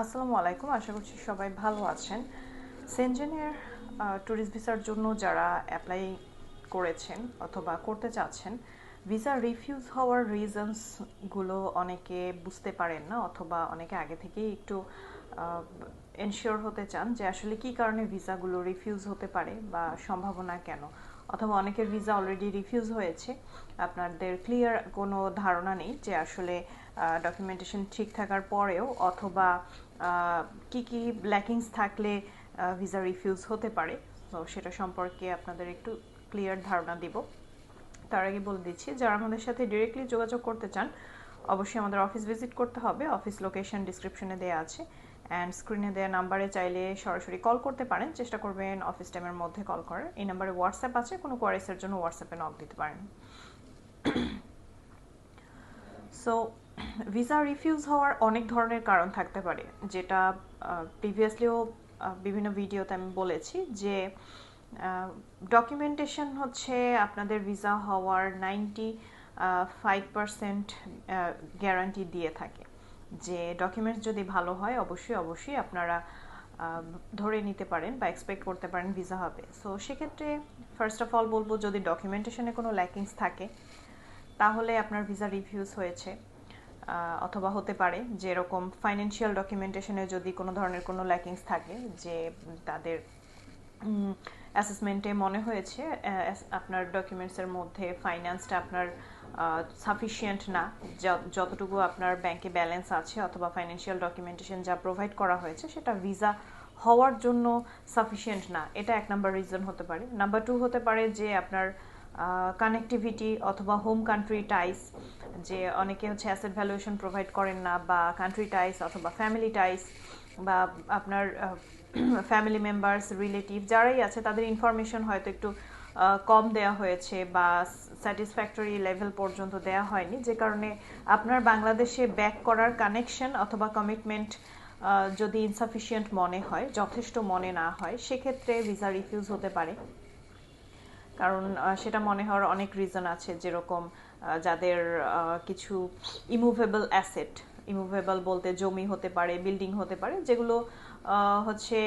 আসসালামু আলাইকুম, আশা করছি সবাই ভালো আছেন। সেনজেনের ট্যুরিস্ট ভিসার জন্য যারা অ্যাপ্লাই করেছেন অথবা করতে চাচ্ছেন ভিসা রিফিউজ হওয়ার রিজনসগুলো অনেকে বুঝতে পারেন না অথবা অনেকে আগে থেকেই একটু এনশিওর হতে চান যে আসলে কি কারণে ভিসাগুলো রিফিউজ হতে পারে বা সম্ভাবনা কেন। অথবা অনেকের ভিসা অলরেডি রিফিউজ হয়েছে, আপনাদের ক্লিয়ার কোনো ধারণা নেই যে আসলে ডকুমেন্টেশন ঠিক থাকার পরেও অথবা কি কি ল্যাকিংস থাকলে ভিসা রিফিউজ হতে পারে। তো সেটা সম্পর্কে আপনাদের একটু ক্লিয়ার ধারণা দিব। তার আগে বলে দিচ্ছি, যারা আমাদের সাথে ডিরেক্টলি যোগাযোগ করতে চান, অবশ্যই আমাদের অফিস ভিজিট করতে হবে। অফিস লোকেশন ডিসক্রিপশনে দেওয়া আছে। অ্যান্ড স্ক্রিনে দেওয়া নাম্বারে চাইলে সরাসরি কল করতে পারেন। চেষ্টা করবেন অফিস টাইমের মধ্যে কল করার। এই নাম্বারে হোয়াটসঅ্যাপ আছে। কোনো কোয়ারিসের জন্য হোয়াটসঅ্যাপে নক দিতে পারেন। সো ভিসা রিফিউজ হওয়ার অনেক ধরনের কারণ থাকতে পারে, যেটা প্রিভিয়াসলিও বিভিন্ন ভিডিওতে আমি বলেছি যে ডকুমেন্টেশন হচ্ছে আপনাদের ভিসা হওয়ার নাইনটি ফাইভ পারসেন্ট গ্যারান্টি দিয়ে থাকে। যে ডকুমেন্টস যদি ভালো হয়, অবশ্যই অবশ্যই আপনারা ধরে নিতে পারেন বা এক্সপেক্ট করতে পারেন ভিসা হবে। সো সেক্ষেত্রে ফার্স্ট অফ অল বলব যদি ডকুমেন্টেশনে কোনো ল্যাকিংস থাকে, তাহলে আপনার ভিসা রিফিউজ হয়েছে। অথবা হতে পারে যে এরকম ফাইন্যান্সিয়াল ডকুমেন্টেশনে যদি কোনো ধরনের কোনো ল্যাকিংস থাকে যে তাদের অ্যাসেসমেন্টে মনে হয়েছে আপনার ডকুমেন্টসের মধ্যে ফাইন্যান্সটা আপনার সাফিসিয়েন্ট না যতটুকু আপনার ব্যাংকে ব্যালেন্স আছে অথবা ফাইন্যান্সিয়াল ডকুমেন্টেশন যা প্রোভাইড করা হয়েছে সেটা ভিসা হওয়ার জন্য সাফিসিয়েন্ট না। এটা এক নাম্বার রিজন হতে পারে। নাম্বার টু হতে পারে যে আপনার কানেক্টিভিটি অথবা হোম কান্ট্রি টাইস যে অনেকে হচ্ছে অ্যাসেট ভ্যালুয়েশন প্রোভাইড করেন না, বা কান্ট্রি টাইস অথবা ফ্যামিলি টাইস বা আপনার ফ্যামিলি মেম্বার্স রিলেটিভ যারাই আছে, তাদের ইনফরমেশন হয়তো একটু কম দেয়া হয়েছে বা স্যাটিসফ্যাক্টরি লেভেল পর্যন্ত দেয়া হয়নি। যে কারণে আপনার বাংলাদেশে ব্যাক করার কানেকশন অথবা কমিটমেন্ট যদি ইনসাফিসিয়েন্ট মনে হয়, যথেষ্ট মনে না হয়, সেক্ষেত্রে ভিসা রিফিউজ হতে পারে। কারণ সেটা মনে হওয়ার অনেক রিজন আছে যেরকম যাদের কিছু ইমুভেবল অ্যাসেট ইমুভেবল বলতে জমি হতে পারে বিল্ডিং হতে পারে, যেগুলো হচ্ছে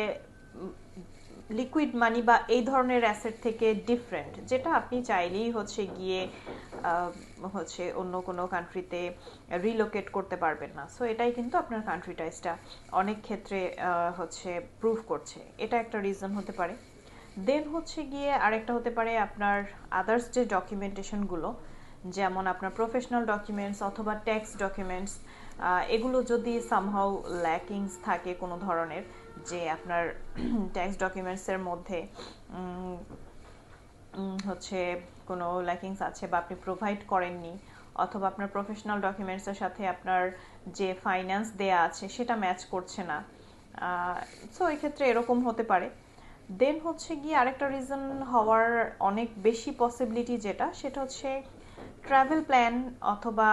লিকুইড মানি বা এই ধরনের অ্যাসেট থেকে ডিফারেন্ট যেটা আপনি চাইলেই হচ্ছে গিয়ে হচ্ছে অন্য কোনো কান্ট্রিতে রিলোকেট করতে পারবেন না। সো এটাই কিন্তু আপনার কান্ট্রি টাইসটা অনেক ক্ষেত্রে হচ্ছে প্রুভ করছে। এটা একটা রিজন হতে পারে। দেন হচ্ছে গিয়ে আরেকটা হতে পারে আপনার আদার্স যে ডকুমেন্টেশনগুলো যেমন আপনার প্রফেশনাল ডকুমেন্টস অথবা ট্যাক্স ডকুমেন্টস এগুলো যদি সামহাউ ল্যাকিংস থাকে কোনো ধরনের, যে আপনার ট্যাক্স ডকুমেন্টসের মধ্যে হচ্ছে কোনো ল্যাকিংস আছে বা আপনি প্রোভাইড করেননি, অথবা আপনার প্রফেশনাল ডকুমেন্টসের সাথে আপনার যে ফাইন্যান্স দেয়া আছে সেটা ম্যাচ করছে না সো এক্ষেত্রে এরকম হতে পারে। দেন হচ্ছে গিয়ে আরেকটা রিজন হওয়ার অনেক বেশি পসিবিলিটি যেটা, সেটা হচ্ছে ট্রাভেল প্ল্যান অথবা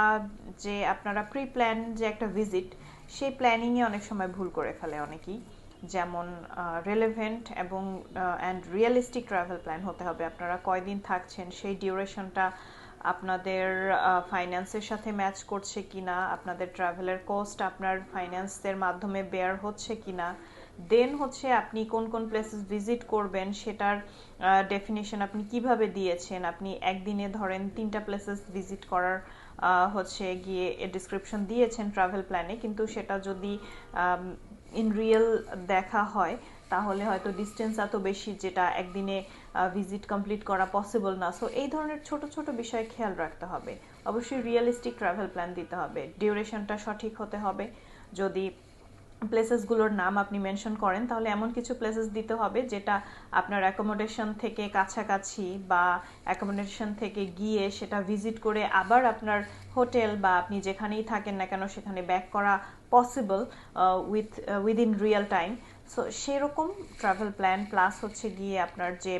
যে আপনারা প্রি প্ল্যান যে একটা ভিজিট সেই প্ল্যানিংয়ে অনেক সময় ভুল করে ফেলে অনেকেই। যেমন রেলেভেন্ট এবং অ্যান্ড রিয়েলিস্টিক ট্রাভেল প্ল্যান হতে হবে। আপনারা কয়দিন থাকছেন, সেই ডিউরেশনটা আপনাদের ফাইন্যান্সের সাথে ম্যাচ করছে কিনা, আপনাদের ট্রাভেলের কস্ট আপনার ফাইন্যান্সের মাধ্যমে বেয়ার হচ্ছে কিনা দেন হচ্ছে আপনি কোন কোন প্লেসেস ভিজিট করবেন, সেটার ডেফিনেশন আপনি কীভাবে দিয়েছেন? আপনি একদিনে ধরেন তিনটা প্লেসেস ভিজিট করার হচ্ছে গিয়ে ডিসক্রিপশন দিয়েছেন ট্রাভেল প্ল্যানে কিন্তু সেটা যদি ইন রিয়েল দেখা হয়, তাহলে হয়তো ডিস্টেন্স এত বেশি যেটা একদিনে ভিজিট কমপ্লিট করা পসিবল না। সো এই ধরনের ছোট ছোট বিষয়ে খেয়াল রাখতে হবে। অবশ্যই রিয়েলিস্টিক ট্রাভেল প্ল্যান দিতে হবে। ডিউরেশনটা সঠিক হতে হবে। যদি প্লেসেসগুলোর নাম আপনি মেনশন করেন, তাহলে এমন কিছু প্লেসেস দিতে হবে যেটা আপনার অ্যাকোমোডেশন থেকে কাছাকাছি বা অ্যাকোমোডেশন থেকে গিয়ে সেটা ভিজিট করে আবার আপনার হোটেল বা আপনি যেখানেই থাকেন না কেন সেখানে ব্যাক করা possible with within real time so সেরকম ট্রাভেল প্ল্যান প্লাস হচ্ছে গিয়ে আপনার যে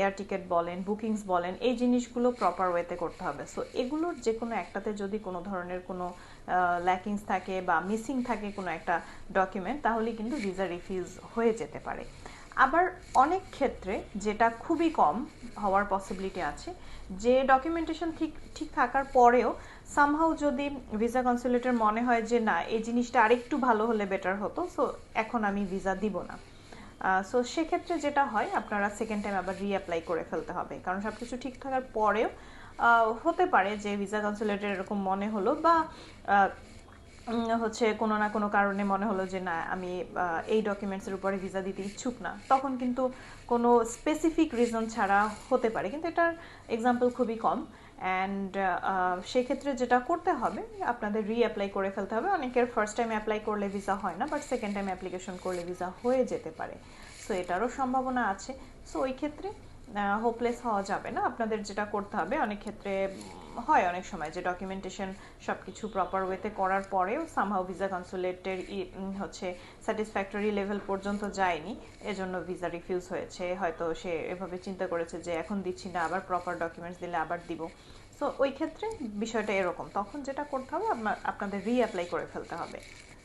এয়ার টিকিট বলেন বুকিংস বলেন, এই জিনিসগুলো প্রপার ওয়েতে করতে হবে। সো এগুলোর যে কোনো একটাতে যদি কোনো ধরনের কোনো ল্যাকিংস থাকে বা মিসিং থাকে কোনো একটা ডকুমেন্ট তাহলে কিন্তু ভিসা রিফিউজ হয়ে যেতে পারে। আবার অনেক ক্ষেত্রে যেটা খুবই কম হওয়ার পসিবিলিটি আছে, যে ডকুমেন্টেশন ঠিক ঠিক থাকার পরেও সামহাউ যদি ভিসা কনসুলেটের মনে হয় যে না, এই জিনিসটা আরেকটু ভালো হলে বেটার হতো সো এখন আমি ভিসা দিব না। সো সেক্ষেত্রে যেটা হয়, আপনারা সেকেন্ড টাইম আবার রিঅ্যাপ্লাই করে ফেলতে হবে। কারণ সব কিছু ঠিক থাকার পরেও হতে পারে যে ভিসা কনসুলেটের এরকম মনে হলো বা হচ্ছে কোনো না কোনো কারণে মনে হলো যে, না, আমি এই ডকুমেন্টসের উপরে ভিসা দিতে ইচ্ছুক না। তখন কিন্তু কোনো স্পেসিফিক রিজন ছাড়া হতে পারে। কিন্তু এটার এক্সাম্পল খুবই কম। অ্যান্ড সেক্ষেত্রে যেটা করতে হবে, আপনাদের রিঅ্যাপ্লাই করে ফেলতে হবে। অনেকের ফার্স্ট টাইম অ্যাপ্লাই করলে ভিসা হয় না বাট সেকেন্ড টাইম অ্যাপ্লিকেশন করলে ভিসা হয়ে যেতে পারে। সো এটারও সম্ভাবনা আছে। সো ওই ক্ষেত্রে হোপলেস হওয়া যাবে না। আপনাদের যেটা করতে হবে, অনেক ক্ষেত্রে হয় অনেক সময় যে ডকুমেন্টেশন সব কিছু প্রপার ওয়েতে করার পরেও সামহাও ভিসা কনসুলেটের হচ্ছে স্যাটিসফ্যাক্টরি লেভেল পর্যন্ত যায়নি। এজন্য ভিসা রিফিউজ হয়েছে। হয়তো সে এভাবে চিন্তা করেছে যে এখন দিচ্ছি না, আবার প্রপার ডকুমেন্টস দিলে আবার দিব। সো ওই ক্ষেত্রে বিষয়টা এরকম। তখন যেটা করতে হবে আপনার আপনাদের রিঅ্যাপ্লাই করে ফেলতে হবে।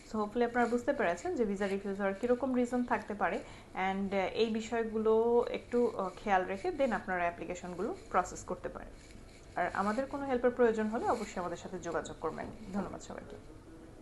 সো হোপফুলি আপনারা বুঝতে পেরেছেন যে ভিসা রিফিউজ হওয়ার কীরকম রিজন থাকতে পারে অ্যান্ড এই বিষয়গুলো একটু খেয়াল রেখে দেন আপনারা অ্যাপ্লিকেশনগুলো প্রসেস করতে পারেন। আর আমাদের কোনো হেল্পের প্রয়োজন হলে অবশ্যই আমাদের সাথে যোগাযোগ করবেন। ধন্যবাদ সবাইকে।